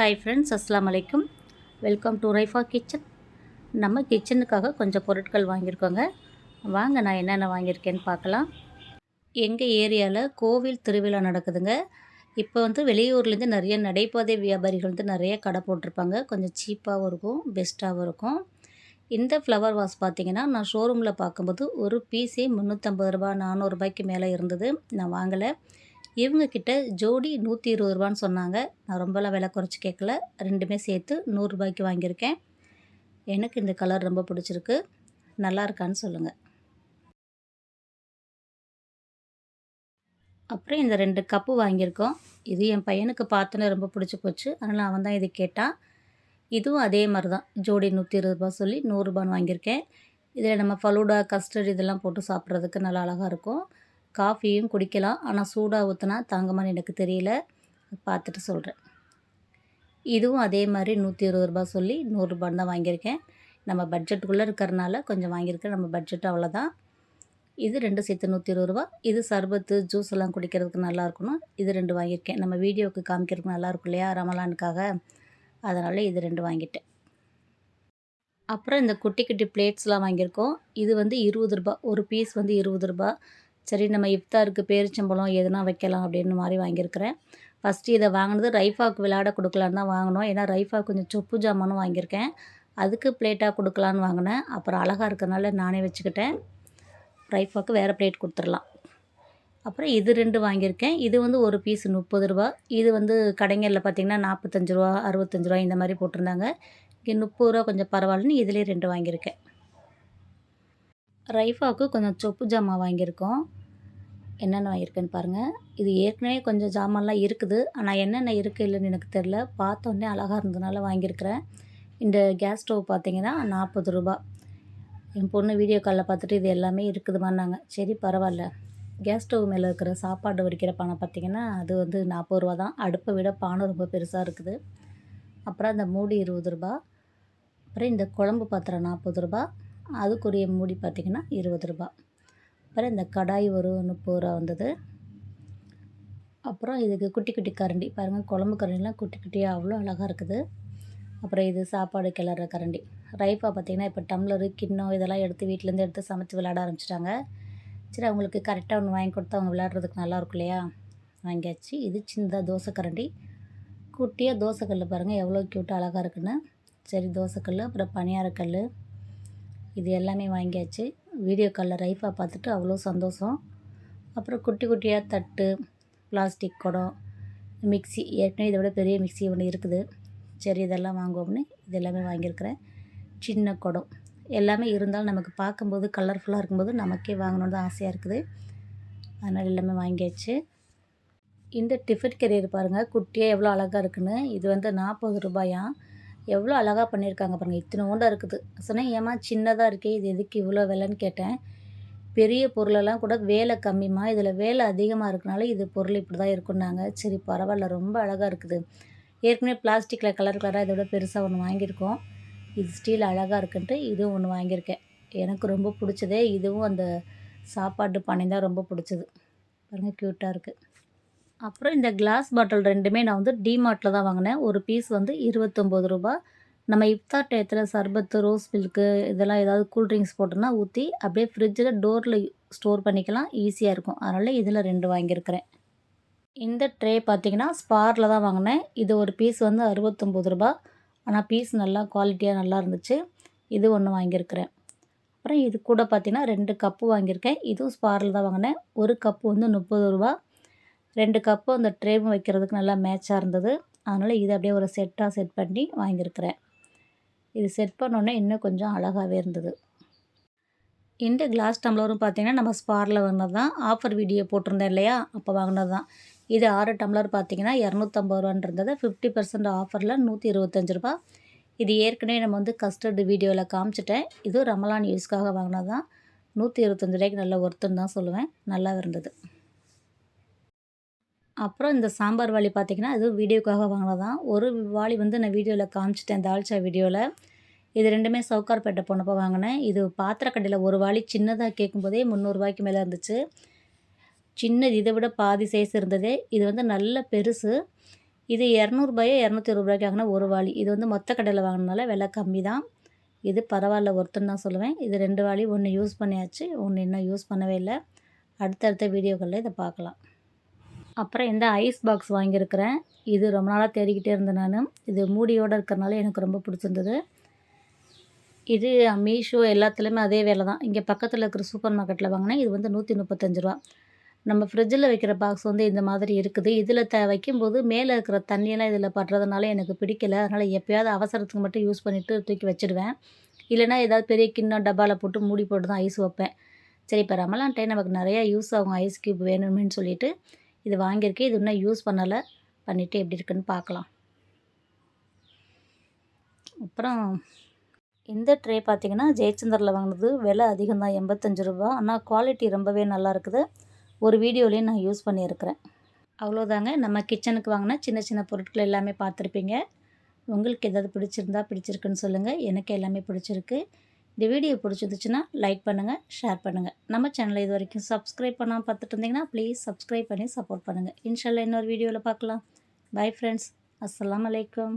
Hi friends அஸ்லாம் வலைக்கும் welcome to Raifa kitchen நம்ம கிச்சனுக்காக கொஞ்சம் பொருட்கள் வாங்கியிருக்கோங்க. வாங்க நான் என்னென்ன வாங்கியிருக்கேன்னு பார்க்கலாம். எங்கள் ஏரியாவில் கோவில் திருவிழா நடக்குதுங்க. இப்போ வந்து வெளியூர்லேருந்து நிறைய நடைபாதை வியாபாரிகள் வந்து நிறைய கடை போட்டிருப்பாங்க. கொஞ்சம் சீப்பாகவும் இருக்கும் பெஸ்ட்டாகவும் இருக்கும். இந்த ஃப்ளவர் வாஸ் பார்த்தீங்கன்னா நான் ஷோரூமில் பார்க்கும்போது ஒரு பீஸே முந்நூற்றம்பது ரூபா நானூறுரூபாய்க்கு மேலே இருந்தது. நான் வாங்கலை. இவங்கக்கிட்ட ஜோடி நூற்றி இருபது ரூபான்னு சொன்னாங்க. நான் ரொம்பலாம் விலை குறைச்சி கேட்கல. ரெண்டுமே சேர்த்து நூறுரூபாய்க்கு வாங்கியிருக்கேன். எனக்கு இந்த கலர் ரொம்ப பிடிச்சிருக்கு. நல்லா இருக்கான்னு சொல்லுங்கள் அப்புறம் இந்த ரெண்டு கப்பு வாங்கியிருக்கோம். இது என் பையனுக்கு பார்த்தோன்னே ரொம்ப பிடிச்சி போச்சு. அதனால் அவன் தான் இது கேட்டான். இதுவும் அதே மாதிரி தான் ஜோடி நூற்றி இருபது ரூபா சொல்லி நூறுரூபான்னு வாங்கியிருக்கேன். இதில் நம்ம ஃபலூடா கஸ்டர்ட் இதெல்லாம் போட்டு சாப்பிட்றதுக்கு நல்லா அழகாக இருக்கும். காஃபியும் குடிக்கலாம். ஆனால் சூடாக ஊற்றினா தாங்கமான்னு எனக்கு தெரியல. பார்த்துட்டு சொல்கிறேன் இதுவும் அதே மாதிரி நூற்றி இருபது ரூபா சொல்லி நூறுரூபான்னு தான் வாங்கியிருக்கேன். நம்ம பட்ஜெட்டுக்குள்ளே இருக்கிறனால கொஞ்சம் வாங்கியிருக்கேன். நம்ம பட்ஜெட் அவ்வளோதான். இது ரெண்டு சேர்த்து நூற்றி இருபது ரூபா இது சர்பத்து ஜூஸ் எல்லாம் குடிக்கிறதுக்கு நல்லா இருக்கணும். இது ரெண்டு வாங்கியிருக்கேன். நம்ம வீடியோவுக்கு காமிக்கிறதுக்கு நல்லா இருக்கும் இல்லையா? ரமலானுக்காக. அதனால் இது ரெண்டு வாங்கிட்டேன். அப்புறம் இந்த குட்டி குட்டி பிளேட்ஸ்லாம் வாங்கியிருக்கோம். இது வந்து இருபது ரூபா ஒரு பீஸ் வந்து இருபது ரூபா சரி நம்ம இஃப்தாருக்கு பேரிச்சம்பழம் எதுனா வைக்கலாம் அப்படின்னு மாதிரி வாங்கியிருக்கிறேன். ஃபஸ்ட்டு இதை வாங்கினது ரைஃபாவுக்கு விளையாட கொடுக்கலான்னு தான் வாங்கினோம். ஏன்னா ரைஃபா கொஞ்சம் சொப்பு ஜாமானும் வாங்கியிருக்கேன். அதுக்கு பிளேட்டாக கொடுக்கலான்னு வாங்கினேன். அப்புறம் அழகாக இருக்கிறனால நானே வச்சுக்கிட்டேன். ரைஃபாவுக்கு வேறு பிளேட் கொடுத்துடலாம். அப்புறம் இது ரெண்டு வாங்கியிருக்கேன். இது வந்து ஒரு பீஸ் முப்பது ரூபா. இது வந்து கடைங்களில் பார்த்திங்கன்னா நாற்பத்தஞ்சு ரூபா அறுபத்தஞ்சு ரூபா இந்த மாதிரி போட்டிருந்தாங்க. இங்கே முப்பது ரூபா கொஞ்சம் பரவாயில்லன்னு இதிலே ரெண்டு வாங்கியிருக்கேன். ரைஃபாவுக்கு கொஞ்சம் சொப்பு ஜாமான் வாங்கியிருக்கோம். என்னென்ன வாங்கியிருக்கேன்னு பாருங்கள் இது ஏற்கனவே கொஞ்சம் ஜாமான்லாம் இருக்குது. ஆனால் என்னென்ன இருக்குது இல்லைன்னு எனக்கு தெரில பார்த்தோன்னே அழகாக இருந்ததுனால வாங்கியிருக்கிறேன். இந்த கேஸ் ஸ்டவ் பார்த்தீங்கன்னா நாற்பது ரூபா. என் பொண்ணு வீடியோ காலில் பார்த்துட்டு இது எல்லாமே இருக்குதுமான்னாங்க சரி பரவாயில்ல. கேஸ் ஸ்டவ் மேலே இருக்கிற சாப்பாடு வடிக்கிற பானை பார்த்திங்கன்னா அது வந்து நாற்பது ரூபா தான். அடுப்பை விட பானை ரொம்ப பெருசாக இருக்குது. அப்புறம் அந்த மூடி இருபது ரூபா. அப்புறம் இந்த குழம்பு பாத்திரம் நாற்பது ரூபா. அதுக்குரிய மூடி பார்த்திங்கன்னா இருபது ரூபா. அப்புறம் இந்த கடாய் ஒரு முப்பது ரூபா வந்தது. அப்புறம் இதுக்கு குட்டி குட்டி கரண்டி. பாருங்கள் குழம்பு கரண்டிலாம் குட்டி குட்டியாக அவ்வளோ அழகாக இருக்குது. அப்புறம் இது சாப்பாடு கிளற கரண்டி. ரைஃபா பார்த்திங்கன்னா இப்போ டம்ளரு கிண்ணம் இதெல்லாம் எடுத்து வீட்டிலேருந்து எடுத்து சமைச்சு விளையாட ஆரம்பிச்சிட்டாங்க. சரி அவங்களுக்கு கரெக்டாக ஒன்று வாங்கி கொடுத்து அவங்க விளையாடுறதுக்கு நல்லாயிருக்கும் இல்லையா? வாங்கியாச்சு. இது சின்னதாக தோசை கரண்டி. குட்டியாக தோசைக்கல் பாருங்கள் எவ்வளோ க்யூட்டாக அழகாக இருக்குன்னு. சரி தோசைக்கல் அப்புறம் பனியாரக்கல் இது எல்லாமே வாங்கியாச்சு. வீடியோ காலில் ரைஃபாக பார்த்துட்டு அவ்வளோ சந்தோஷம். அப்புறம் குட்டி குட்டியாக தட்டு பிளாஸ்டிக் குடம் மிக்சி ஏற்கனவே இதை விட பெரிய மிக்சி ஒன்று இருக்குது. சரி இதெல்லாம் வாங்குவோம்னு இது எல்லாமே வாங்கியிருக்கிறேன். சின்ன குடம். எல்லாமே இருந்தாலும் நமக்கு பார்க்கும்போது கலர்ஃபுல்லாக இருக்கும்போது நமக்கே வாங்கணுன்னு தான் ஆசையாக இருக்குது. அதனால் எல்லாமே வாங்கியாச்சு. இந்த டிஃபன் கெரியர் பாருங்கள் குட்டியாக எவ்வளோ அழகாக இருக்குன்னு. இது வந்து நாற்பது ரூபாயாம் எவ்வளோ அழகாக பண்ணியிருக்காங்க பாருங்கள் இத்தனோண்டாக இருக்குது. சொன்னேன் ஏமா சின்னதாக இருக்கே இது எதுக்கு இவ்வளோ விலைன்னு கேட்டேன். பெரிய பொருளெல்லாம் கூட வேலை கம்மிமா இதில் வேலை அதிகமாக இருக்கனால இது பொருள் இப்படி தான் இருக்குன்னாங்க சரி பரவாயில்ல ரொம்ப அழகாக இருக்குது. ஏற்கனவே பிளாஸ்டிக்கில் கலர் கலராக இதோட பெருசாக ஒன்று வாங்கியிருக்கோம். இது ஸ்டீல் அழகாக இருக்குன்ட்டு இதுவும் ஒன்று வாங்கியிருக்கேன். எனக்கு ரொம்ப பிடிச்சதே இதுவும் அந்த சாப்பாட்டு பானை தான் ரொம்ப பிடிச்சது. பாருங்கள் க்யூட்டாக இருக்குது அப்புறம் இந்த கிளாஸ் பாட்டில் ரெண்டுமே நான் வந்து டிமார்ட்டில் தான் வாங்கினேன். ஒரு பீஸ் வந்து இருபத்தொம்போது ரூபா நம்ம இஃப்தார் டயத்தில் சர்பத்து ரோஸ் மில்க்கு இதெல்லாம் ஏதாவது கூல்ட்ரிங்க்ஸ் போட்டோன்னா ஊற்றி அப்படியே ஃப்ரிட்ஜில் டோரில் ஸ்டோர் பண்ணிக்கலாம். ஈஸியாக இருக்கும். அதனால் இதில் ரெண்டு வாங்கியிருக்கிறேன். இந்த ட்ரே பார்த்திங்கன்னா ஸ்பாரில் தான் வாங்கினேன். இது ஒரு பீஸ் வந்து அறுபத்தொம்போது ரூபா ஆனால் பீஸ் நல்லா குவாலிட்டியாக நல்லா இருந்துச்சு. இது ஒன்று வாங்கியிருக்கிறேன். அப்புறம் இது கூட பார்த்திங்கன்னா ரெண்டு கப்பு வாங்கியிருக்கேன். இதுவும் ஸ்பாரில் தான் வாங்கினேன். ஒரு கப்பு வந்து முப்பது ரூபா ரெண்டு கப்பும் அந்த ட்ரேவும் வைக்கிறதுக்கு நல்லா மேட்சாக இருந்தது. அதனால் இதை அப்படியே ஒரு செட்டாக செட் பண்ணி வாங்கியிருக்கிறேன். இது செட் பண்ணோன்னே இன்னும் கொஞ்சம் அழகாகவே இருந்தது. இந்த கிளாஸ் டம்ளரும் பார்த்திங்கன்னா நம்ம ஸ்பாரில் வாங்கினது தான் ஆஃபர் வீடியோ போட்டிருந்தேன் இல்லையா? அப்போ வாங்கினது தான் இது ஆறு டம்ளர் பார்த்திங்கன்னா இரநூத்தம்பது ரூபான்றது ஃபிஃப்டி பர்சன்ட் ஆஃபரில் நூற்றி இருபத்தஞ்சி ரூபா. இது ஏற்கனவே நம்ம வந்து கஸ்டர்டு வீடியோவில் காமிச்சிட்டேன். இது ரமலான் யூஸ்க்காக வாங்கினது தான் நூற்றி இருபத்தஞ்சி ரூபாய்க்கு நல்ல ஒர்த்துன்னு தான் சொல்லுவேன். நல்லா இருந்தது. அப்புறம் இந்த சாம்பார் வாளி பார்த்திங்கன்னா இது வீடியோக்காக வாங்கினதான் ஒரு வாளி வந்து நான் வீடியோவில் காமிச்சிட்டேன் தால்ச்சா வீடியோவில் இது ரெண்டுமே சவுக்கார்பேட்டை போனப்போ வாங்கினேன். இது பாத்திரக்கடையில் ஒரு வாளி சின்னதாக கேட்கும்போதே முந்நூறுரூவாய்க்கு மேலே இருந்துச்சு. சின்னது இதை விட பாதி சைஸ் இருந்தது. இது வந்து நல்ல பெருசு. இது இரநூறுபாயோ இரநூத்தி இருபது ரூபாய்க்கு வாங்கினா ஒரு வாளி. இது வந்து மொத்த கடையில் வாங்கினால விலை கம்மி தான் இது பரவாயில்ல ஒருத்தன் தான் சொல்லுவேன். இது ரெண்டு வாளி ஒன்று யூஸ் பண்ணியாச்சு. ஒன்று இன்னும் யூஸ் பண்ணவே இல்லை. அடுத்தடுத்த வீடியோக்களில் இதை பார்க்கலாம். அப்புறம் இந்த ஐஸ் பாக்ஸ் வாங்கியிருக்கிறேன். இது ரொம்ப நாளாக தேடிக்கிட்டே இருந்தேன் நான். இது மூடியோடு இருக்கிறனால எனக்கு ரொம்ப பிடிச்சிருந்தது. இது மீஷோ எல்லாத்துலேயுமே அதே வேலை தான். இங்கே பக்கத்தில் இருக்கிற சூப்பர் மார்க்கெட்டில் வாங்கினேன் இது வந்து நூற்றி முப்பத்தஞ்சு ரூபா. நம்ம ஃப்ரிட்ஜில் வைக்கிற பாக்ஸ் வந்து இந்த மாதிரி இருக்குது. இதில் த வைக்கும்போது மேலே இருக்கிற தண்ணியெல்லாம் இதில் படுறதுனால எனக்கு பிடிக்கல. அதனால் எப்போயாவது அவசரத்துக்கு மட்டும் யூஸ் பண்ணிவிட்டு தூக்கி வச்சுடுவேன். இல்லைனா ஏதாவது பெரிய கிண்ணம் டப்பாவில் போட்டு மூடி போட்டு தான் ஐஸ் வைப்பேன். சரி இப்போ ரமலான் டைம் நமக்கு நிறையா யூஸ் ஆகும். ஐஸ் க்யூப் வேணும்னு சொல்லிட்டு இது வாங்கியிருக்கேன் இது இன்னும் யூஸ் பண்ணலை. பண்ணிவிட்டு எப்படி இருக்குன்னு பார்க்கலாம். அப்புறம் இந்த ட்ரே பார்த்திங்கன்னா ஜெயச்சந்தரில் வாங்கினது விலை அதிகம் தான் எண்பத்தஞ்சு ரூபா. ஆனால் குவாலிட்டி ரொம்பவே நல்லா இருக்குது. ஒரு வீடியோலேயும் நான் யூஸ் பண்ணியிருக்கிறேன். அவ்வளோதாங்க. நம்ம கிச்சனுக்கு வாங்கின சின்ன சின்ன பொருட்கள் எல்லாமே பார்த்துருப்பீங்க. உங்களுக்கு எதாவது பிடிச்சிருந்தா பிடிச்சிருக்குன்னு சொல்லுங்கள் எனக்கு எல்லாமே பிடிச்சிருக்கு. இந்த வீடியோ பிடிச்சிருந்துச்சுன்னா லைக் பண்ணுங்கள் ஷேர் பண்ணுங்கள் நம்ம சேனலை இது வரைக்கும் சப்ஸ்கிரைப் பண்ணாமல் பார்த்துட்டு இருந்தீங்கன்னா ப்ளீஸ் சப்ஸ்கிரைப் பண்ணி சப்போர்ட் பண்ணுங்கள் இன்ஷால்லா இன்னொரு வீடியோவில் பார்க்கலாம். பை ஃப்ரெண்ட்ஸ் அஸ்லாம் அலைக்கும்